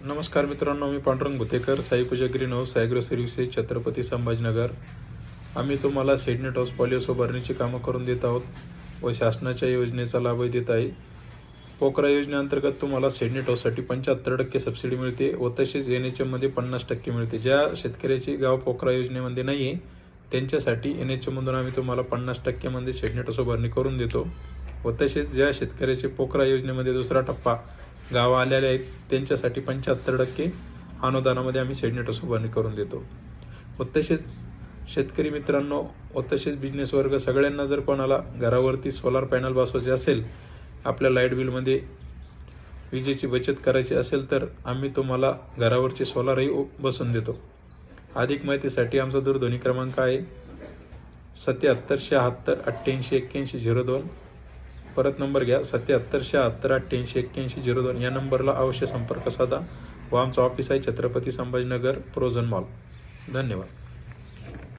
नमस्कार मित्रांनो मी Pandurang Bhutekar Sai Puja green house Saigro services Chhatrapati Sambhajinagar. आम्ही तुम्हाला सेडनेट हाऊस पॉलिओसो भरणीची कामं करून देत आहोत व शासनाच्या योजनेचा लाभही देत आहे. पोकरा योजनेअंतर्गत तुम्हाला सेडनेट हाऊससाठी पंच्याहत्तर टक्के सबसिडी मिळते व तसेच एन एच एममध्ये पन्नास टक्के मिळते. ज्या शेतकऱ्याची गाव पोकरा योजनेमध्ये नाही आहे त्यांच्यासाठी एन एच एममधून आम्ही तुम्हाला पन्नास टक्क्यामध्ये सेडनेट हाऊस उभारणी करून देतो. व तसेच ज्या शेतकऱ्याचे पोकरा योजनेमध्ये दुसरा टप्पा गाव आलेले आहेत. त्यांच्यासाठी पंच्याहत्तर टक्के अनुदानामध्ये आम्ही सेडनेट उभारणी करून देतो. व तसेच शेतकरी मित्रांनो व तसेच बिझनेस वर्ग सगळ्यांना जर कोणाला घरावरती सोलार पॅनल बसवायचे असेल आपल्या लाइट बिलमध्ये विजेची बचत करायची असेल तर आम्ही तुम्हाला घरावरचे सोलारही बसून बसवून देतो. अधिक माहितीसाठी आमचा दूरध्वनी क्रमांक आहे सत्याहत्तर शहात्तर अठ्ठ्याऐंशी एक्क्याऐंशी झिरो दोन. परत नंबर घ्या. सत्याहत्तर शहात्तर अठ्ठ्याऐंशी एक्क्याऐंशी झिरो दोन या नंबरला अवश्य संपर्क साधा. व आमचं ऑफिस आहे छत्रपती संभाजीनगर प्रोझन मॉल. धन्यवाद.